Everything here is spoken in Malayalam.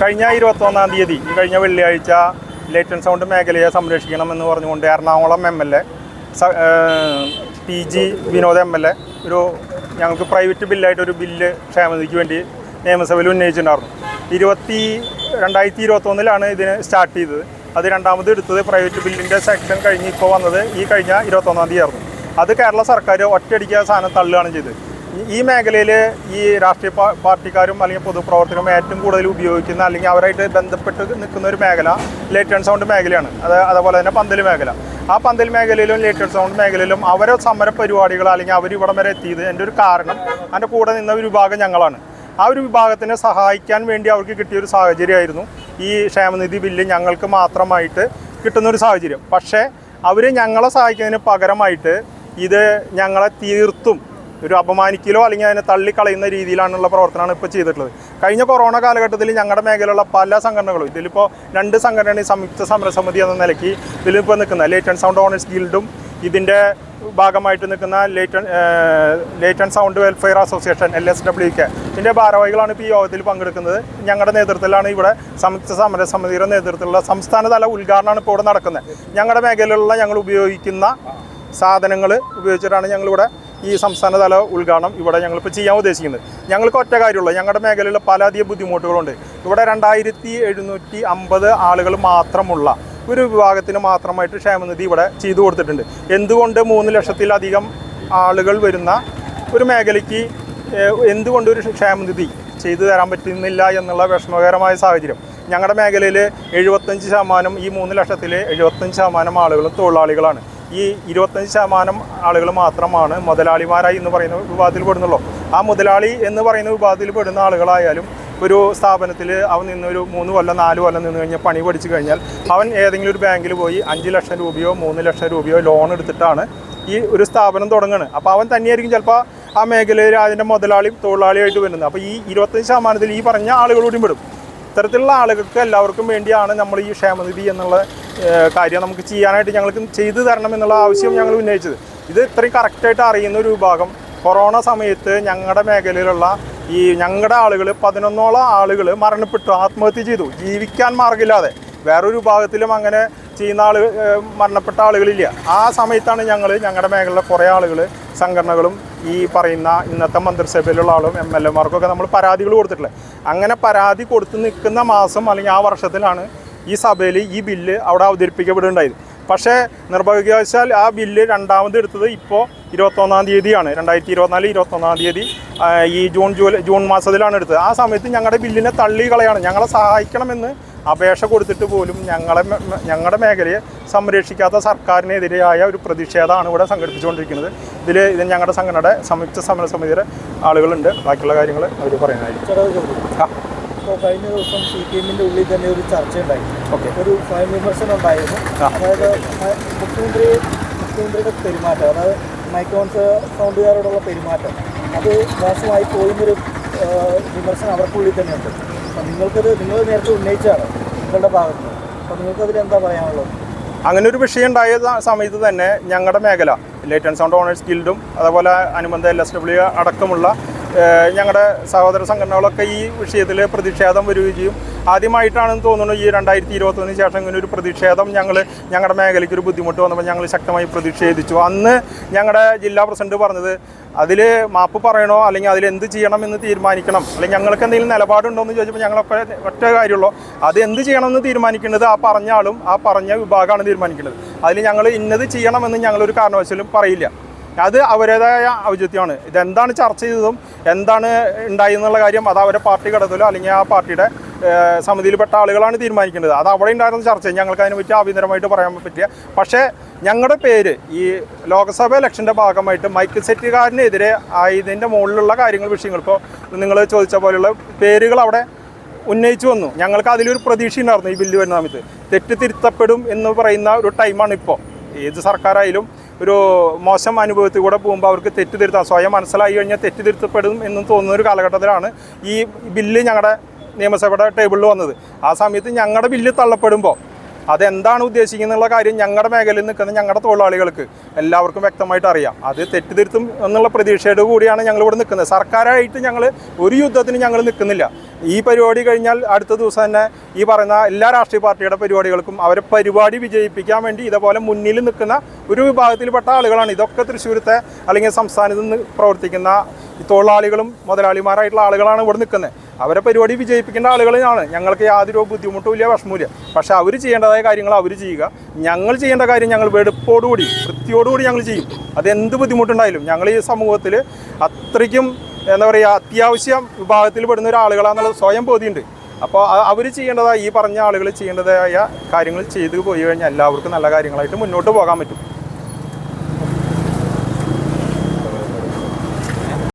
കഴിഞ്ഞ ഇരുപത്തൊന്നാം തീയതി ഈ കഴിഞ്ഞ വെള്ളിയാഴ്ച ലേറ്റൻ സൗണ്ട് മേഖലയെ സംരക്ഷിക്കണം എന്ന് പറഞ്ഞുകൊണ്ട് Ernakulam M L A P G Vinod M L A ഒരു ഞങ്ങൾക്ക് പ്രൈവറ്റ് ബില്ലായിട്ട് ഒരു ബില്ല് ക്ഷേമനിധിക്ക് വേണ്ടി നിയമസഭയിൽ ഉന്നയിച്ചിട്ടുണ്ടായിരുന്നു. ഇരുപത്തി രണ്ടായിരത്തി ഇരുപത്തൊന്നിലാണ് ഇതിന് സ്റ്റാർട്ട് ചെയ്തത്. അത് രണ്ടാമത് എടുത്തത് പ്രൈവറ്റ് ബില്ലിന്റെ സെക്ഷൻ കഴിഞ്ഞ് ഇപ്പോൾ വന്നത് ഈ കഴിഞ്ഞ ഇരുപത്തൊന്നാം തീയതി ആയിരുന്നു അത് കേരള സർക്കാർ ഒറ്റയടിക്ക് ആ സാധനം തള്ളുകയാണ് ചെയ്തത്. ഈ- മേഖലയിൽ ഈ രാഷ്ട്രീയ പാർട്ടിക്കാരും അല്ലെങ്കിൽ പൊതുപ്രവർത്തകരും ഏറ്റവും കൂടുതൽ ഉപയോഗിക്കുന്ന അല്ലെങ്കിൽ അവരായിട്ട് ബന്ധപ്പെട്ട് നിൽക്കുന്ന ഒരു മേഖല ലേറ്റൺ സൗണ്ട് മേഖലയാണ്. അത് അതേപോലെ തന്നെ പന്തൽ മേഖല. ആ പന്തൽ മേഖലയിലും ലേറ്റൺ സൗണ്ട് മേഖലയിലും അവരെ സമര പരിപാടികൾ അല്ലെങ്കിൽ അവർ ഇവിടം വരെ എത്തിയത് എന്റെ ഒരു കാരണം അതിന്റെ കൂടെ നിന്ന ഒരു വിഭാഗം ഞങ്ങളാണ്. ആ ഒരു വിഭാഗത്തിനെ സഹായിക്കാൻ വേണ്ടി അവർക്ക് കിട്ടിയ ഒരു സാഹചര്യമായിരുന്നു ഈ ക്ഷേമനിധി ബില്ല് ഞങ്ങൾക്ക് മാത്രമായിട്ട് കിട്ടുന്ന ഒരു സാഹചര്യം. പക്ഷേ അവർ ഞങ്ങളെ സഹായിക്കുന്നതിന് പകരമായിട്ട് ഇത് ഞങ്ങളെ തീർത്തും ഒരു അപമാനിക്കലോ അല്ലെങ്കിൽ അതിനെ തള്ളിക്കളയുന്ന രീതിയിലാണുള്ള പ്രവർത്തനമാണ് ഇപ്പോൾ ചെയ്തിട്ടുള്ളത്. കഴിഞ്ഞ കൊറോണ കാലഘട്ടത്തിൽ ഞങ്ങളുടെ മേഖലയിലുള്ള പല സംഘടനകളും ഇതിലിപ്പോൾ രണ്ട് സംഘടനയാണ് സംയുക്ത സമരസമിതി എന്ന നിലയ്ക്ക് ഇതിലിപ്പോൾ നിൽക്കുന്ന ലേറ്റൻ സൗണ്ട് ഓണേഴ്സ് ഗിൽഡും ഇതിന്റെ ഭാഗമായിട്ട് നിൽക്കുന്ന light and light and sound welfare association L S W K ഇതിന്റെ ഭാരവാഹികളാണ് ഇപ്പോൾ ഈ യോഗത്തിൽ പങ്കെടുക്കുന്നത്. ഞങ്ങളുടെ നേതൃത്വത്തിലാണ് ഇവിടെ സംയുക്ത സമരസമിതിയുടെ നേതൃത്വത്തിലുള്ള സംസ്ഥാനതല ഉദ്ഘാടനമാണ് ഇപ്പോൾ ഇവിടെ നടക്കുന്നത്. ഞങ്ങളുടെ മേഖലയിലുള്ള ഞങ്ങൾ ഉപയോഗിക്കുന്ന സാധനങ്ങൾ ഉപയോഗിച്ചിട്ടാണ് ഞങ്ങളിവിടെ ഈ സംസ്ഥാനതല ഉദ്ഘാടനം ഇവിടെ ഞങ്ങളിപ്പോൾ ചെയ്യാൻ ഉദ്ദേശിക്കുന്നത്. ഞങ്ങൾക്ക് ഒറ്റ കാര്യമുള്ളൂ. ഞങ്ങളുടെ മേഖലയിൽ പലധികം ബുദ്ധിമുട്ടുകളുണ്ട്. ഇവിടെ രണ്ടായിരത്തി എഴുന്നൂറ്റി അമ്പത് ആളുകൾ മാത്രമുള്ള ഒരു വിഭാഗത്തിന് മാത്രമായിട്ട് ക്ഷേമനിധി ഇവിടെ ചെയ്തു കൊടുത്തിട്ടുണ്ട്. എന്തുകൊണ്ട് മൂന്ന് ലക്ഷത്തിലധികം ആളുകൾ വരുന്ന ഒരു മേഖലയ്ക്ക് എന്തുകൊണ്ട് ഒരു ക്ഷേമനിധി ചെയ്തു തരാൻ പറ്റുന്നില്ല എന്നുള്ള വിഷമകരമായ സാഹചര്യം. ഞങ്ങളുടെ മേഖലയിൽ എഴുപത്തഞ്ച് ശതമാനം ഈ മൂന്ന് ലക്ഷത്തിൽ എഴുപത്തഞ്ച് ശതമാനം ആളുകളും തൊഴിലാളികളാണ്. ഈ ഇരുപത്തഞ്ച് ശതമാനം ആളുകൾ മാത്രമാണ് മുതലാളിമാരായി എന്ന് പറയുന്ന വിഭാഗത്തിൽ പെടുന്നുള്ളൂ. ആ മുതലാളി എന്ന് പറയുന്ന വിഭാഗത്തിൽ പെടുന്ന ആളുകളായാലും ഒരു സ്ഥാപനത്തിൽ അവൻ നിന്നൊരു മൂന്ന് കൊല്ലം നാല് കൊല്ലം നിന്ന് കഴിഞ്ഞാൽ പണി പഠിച്ചു കഴിഞ്ഞാൽ അവൻ ഏതെങ്കിലും ഒരു ബാങ്കിൽ പോയി അഞ്ച് ലക്ഷം രൂപയോ മൂന്ന് ലക്ഷം രൂപയോ ലോൺ എടുത്തിട്ടാണ് ഈ ഒരു സ്ഥാപനം തുടങ്ങുന്നത്. അപ്പോൾ അവൻ തന്നെയായിരിക്കും ചിലപ്പോൾ ആ മേഖലയിൽ അതിന്റെ മുതലാളി തൊഴിലാളിയായിട്ട് വരുന്നത്. അപ്പോൾ ഈ ഇരുപത്തഞ്ച് ശതമാനത്തിൽ ഈ പറഞ്ഞ ആളുകളോടും പെടും. ഇത്തരത്തിലുള്ള ആളുകൾക്ക് എല്ലാവർക്കും വേണ്ടിയാണ് നമ്മൾ ഈ ക്ഷേമനിധി എന്നുള്ള കാര്യം നമുക്ക് ചെയ്യാനായിട്ട് ഞങ്ങൾക്ക് ചെയ്തു തരണം എന്നുള്ള ആവശ്യം ഞങ്ങൾ ഉന്നയിച്ചത്. ഇത് ഇത്രയും കറക്റ്റായിട്ട് അറിയുന്ന ഒരു വിഭാഗം. കൊറോണ സമയത്ത് ഞങ്ങളുടെ മേഖലയിലുള്ള ഈ ഞങ്ങളുടെ ആളുകൾ പതിനൊന്നോളം ആളുകൾ മരണപ്പെട്ടു ആത്മഹത്യ ചെയ്തു. ജീവിക്കാൻ മാർഗമില്ലാതെ വേറൊരു വിഭാഗത്തിലും അങ്ങനെ ചെയ്യുന്ന ആൾ മരണപ്പെട്ട ആളുകളില്ല. ആ സമയത്താണ് ഞങ്ങൾ ഞങ്ങളുടെ മേഖലയിലെ കുറേ ആളുകൾ സംഘടനകളും ഈ പറയുന്ന ഇന്നത്തെ മന്ത്രിസഭയിലുള്ള ആളും എം എൽ എമാർക്കൊക്കെ നമ്മൾ പരാതികൾ കൊടുത്തിട്ടുള്ളത്. അങ്ങനെ പരാതി കൊടുത്ത് നിൽക്കുന്ന മാസം അല്ലെങ്കിൽ ആ വർഷത്തിലാണ് ഈ സഭയിൽ ഈ ബില്ല് അവിടെ അവതരിപ്പിക്കപ്പെടുന്നുണ്ടായത്. പക്ഷേ നിർഭാഗ്യവശാൽ ആ ബില്ല് രണ്ടാമത് എടുത്തത് ഇപ്പോൾ ഇരുപത്തൊന്നാം തീയതിയാണ്. രണ്ടായിരത്തി ഇരുപത്തിനാല് ഇരുപത്തൊന്നാം തീയതി ഈ ജൂൺ ജൂലൈ ജൂൺ മാസത്തിലാണ് എടുത്തത്. ആ സമയത്ത് ഞങ്ങളുടെ ബില്ലിനെ തള്ളി കളയാണ് ഞങ്ങളെ സഹായിക്കണമെന്ന് അപേക്ഷ കൊടുത്തിട്ട് പോലും ഞങ്ങളെ ഞങ്ങളുടെ മേഖലയെ സംരക്ഷിക്കാത്ത സർക്കാരിനെതിരെയായ ഒരു പ്രതിഷേധമാണ് ഇവിടെ സംഘടിപ്പിച്ചുകൊണ്ടിരിക്കുന്നത്. ഇതിൽ ഇത് ഞങ്ങളുടെ സംഘടനയുടെ സംയുക്ത സമരസമിതിയുടെ ആളുകളുണ്ട്. ബാക്കിയുള്ള കാര്യങ്ങൾ അവർ പറയുന്നതായിരിക്കും. ഇപ്പോൾ കഴിഞ്ഞ ദിവസം സി പി എമ്മിന്റെ ഉള്ളിൽ തന്നെ ഒരു ചർച്ച ഉണ്ടായി ഓക്കെ. ഒരു ഫൈവ് വിമർശനം ഉണ്ടായിരുന്നു. അതായത് മുഖ്യമന്ത്രി മുഖ്യമന്ത്രിയുടെ പെരുമാറ്റം അതായത് മൈക്രോൺസ് സൗണ്ടുകാരോടുള്ള പെരുമാറ്റം അത് മോശമായി പോയിന്നൊരു വിമർശനം അവർക്കുള്ളിൽ തന്നെയുണ്ട്. അപ്പം നിങ്ങൾക്കത് നിങ്ങൾ നേരത്തെ ഉന്നയിച്ചാണ് നിങ്ങളുടെ ഭാഗത്ത്. നിന്ന് അപ്പം നിങ്ങൾക്കതിൽ എന്താ പറയാനുള്ളത്? അങ്ങനെ ഒരു വിഷയം ഉണ്ടായ സമയത്ത് തന്നെ ഞങ്ങളുടെ മേഖല ലൈറ്റ് ആൻഡ് സൗണ്ട് ഓണേഴ്സ് ഗിൽഡും അതുപോലെ അനുബന്ധ എൽ എസ് ഡബ്ല്യു അടക്കമുള്ള ഞങ്ങളുടെ സഹോദര സംഘടനകളൊക്കെ ഈ വിഷയത്തിൽ പ്രതിഷേധം വരികയും ആദ്യമായിട്ടാണെന്ന് തോന്നുന്നു ഈ രണ്ടായിരത്തി ഇരുപത്തൊന്നിന് ശേഷം ഇങ്ങനെ ഒരു പ്രതിഷേധം ഞങ്ങൾ ഞങ്ങളുടെ മേഖലയ്ക്ക് ഒരു ബുദ്ധിമുട്ട് വന്നപ്പോൾ ഞങ്ങൾ ശക്തമായി പ്രതിഷേധിച്ചു. അന്ന് ഞങ്ങളുടെ ജില്ലാ പ്രസിഡന്റ് പറഞ്ഞത് അതിൽ മാപ്പ് പറയണോ? അല്ലെങ്കിൽ അതിൽ എന്ത് ചെയ്യണം എന്ന് തീരുമാനിക്കണം? അല്ലെങ്കിൽ ഞങ്ങൾക്ക് എന്തെങ്കിലും നിലപാടുണ്ടോ? എന്ന് ചോദിച്ചപ്പോൾ ഞങ്ങളൊക്കെ ഒറ്റ കാര്യമുള്ളൂ അത് എന്ത് ചെയ്യണമെന്ന് തീരുമാനിക്കേണ്ടത് ആ പറഞ്ഞ ആളും ആ പറഞ്ഞ വിഭാഗമാണ് തീരുമാനിക്കേണ്ടത് അതിൽ ഞങ്ങൾ ഇന്നത് ചെയ്യണമെന്ന് ഞങ്ങളൊരു കാരണവശാലും പറയില്ല. അത് അവരുടേതായ ഔചിത്യമാണ്. ഇതെന്താണ് ചർച്ച ചെയ്തതും എന്താണ് ഉണ്ടായി എന്നുള്ള കാര്യം അത് അവരുടെ പാർട്ടി ഘടകത്തിലോ അല്ലെങ്കിൽ ആ പാർട്ടിയുടെ സമിതിയിൽപ്പെട്ട ആളുകളാണ് തീരുമാനിക്കേണ്ടത്. അത് അവിടെ ഉണ്ടായിരുന്ന ചർച്ച. ഞങ്ങൾക്ക് അതിനെപ്പറ്റി ആഭ്യന്തരമായിട്ട് പറയാൻ പറ്റിയ. പക്ഷേ ഞങ്ങളുടെ പേര് ഈ ലോക്സഭ ഇലക്ഷന്റെ ഭാഗമായിട്ട് മൈക്കിൾ സെറ്റുകാരനെതിരെ ആയതിന്റെ മുകളിലുള്ള കാര്യങ്ങൾ വിഷയങ്ങൾ. ഇപ്പോൾ നിങ്ങൾ ചോദിച്ച പോലെയുള്ള പേരുകൾ അവിടെ ഉന്നയിച്ചു വന്നു. ഞങ്ങൾക്ക് അതിലൊരു പ്രതീക്ഷ ഉണ്ടായിരുന്നു ഈ ബില്ല് വരുന്ന സമയത്ത്. തെറ്റ് തിരുത്തപ്പെടും എന്ന് പറയുന്ന ഒരു ടൈമാണ് ഇപ്പോൾ. ഏത് സർക്കാരായാലും ഒരു മോശം അനുഭവത്തിൽ കൂടെ പോകുമ്പോൾ അവർക്ക് തെറ്റ് തിരുത്താം സ്വയം മനസ്സിലായി കഴിഞ്ഞാൽ തെറ്റ് എന്നും എന്ന് തോന്നുന്ന ഒരു കാലഘട്ടത്തിലാണ് ഈ ബില്ല് ഞങ്ങളുടെ നിയമസഭയുടെ ടേബിളിൽ വന്നത്. ആ സമയത്ത് ഞങ്ങളുടെ ബില്ല് തള്ളപ്പെടുമ്പോൾ അതെന്താണ് ഉദ്ദേശിക്കുന്നുള്ള കാര്യം ഞങ്ങളുടെ മേഖലയിൽ നിൽക്കുന്ന ഞങ്ങളുടെ തൊഴിലാളികൾക്ക് എല്ലാവർക്കും വ്യക്തമായിട്ട് അറിയാം. അത് തെറ്റിദ്ധരുത്തും എന്നുള്ള പ്രതീക്ഷയോട് കൂടിയാണ് ഞങ്ങൾ ഇവിടെ നിൽക്കുന്നത്. സർക്കാരായിട്ട് ഞങ്ങൾ ഒരു യുദ്ധത്തിന് ഞങ്ങൾ നിൽക്കുന്നില്ല. ഈ പരിപാടി കഴിഞ്ഞാൽ അടുത്ത ദിവസം തന്നെ ഈ പറയുന്ന എല്ലാ രാഷ്ട്രീയ പാർട്ടിയുടെ പരിപാടികൾക്കും അവരെ പരിപാടി വിജയിപ്പിക്കാൻ വേണ്ടി ഇതേപോലെ മുന്നിൽ നിൽക്കുന്ന ഒരു വിഭാഗത്തിൽപ്പെട്ട ആളുകളാണ്. ഇതൊക്കെ തൃശ്ശൂരത്തെ അല്ലെങ്കിൽ സംസ്ഥാനത്ത് നിന്ന് പ്രവർത്തിക്കുന്ന തൊഴിലാളികളും മുതലാളിമാരായിട്ടുള്ള ആളുകളാണ് ഇവിടെ നിൽക്കുന്നത്. അവരെ പരിപാടി വിജയിപ്പിക്കേണ്ട ആളുകളാണ് ഞങ്ങൾക്ക് യാതൊരു ബുദ്ധിമുട്ടും ഇല്ല വിഷമമില്ല പക്ഷെ അവർ ചെയ്യേണ്ടതായ കാര്യങ്ങൾ അവർ ചെയ്യുക. ഞങ്ങൾ ചെയ്യേണ്ട കാര്യം ഞങ്ങൾ വെടുപ്പോടുകൂടി വൃത്തിയോടുകൂടി ഞങ്ങൾ ചെയ്യും. അത് എന്ത് ബുദ്ധിമുട്ടുണ്ടായാലും ഞങ്ങൾ ഈ സമൂഹത്തിൽ അത്രയ്ക്കും എന്താ പറയുക അത്യാവശ്യം വിഭാഗത്തിൽ പെടുന്ന ഒരാളുകളാണെന്നുള്ളത് സ്വയം ബോധ്യമുണ്ട്. അപ്പോൾ അവർ ചെയ്യേണ്ടതായ ഈ പറഞ്ഞ ആളുകൾ ചെയ്യേണ്ടതായ കാര്യങ്ങൾ ചെയ്തു പോയി കഴിഞ്ഞാൽ എല്ലാവർക്കും നല്ല കാര്യങ്ങളായിട്ട് മുന്നോട്ട് പോകാൻ പറ്റും.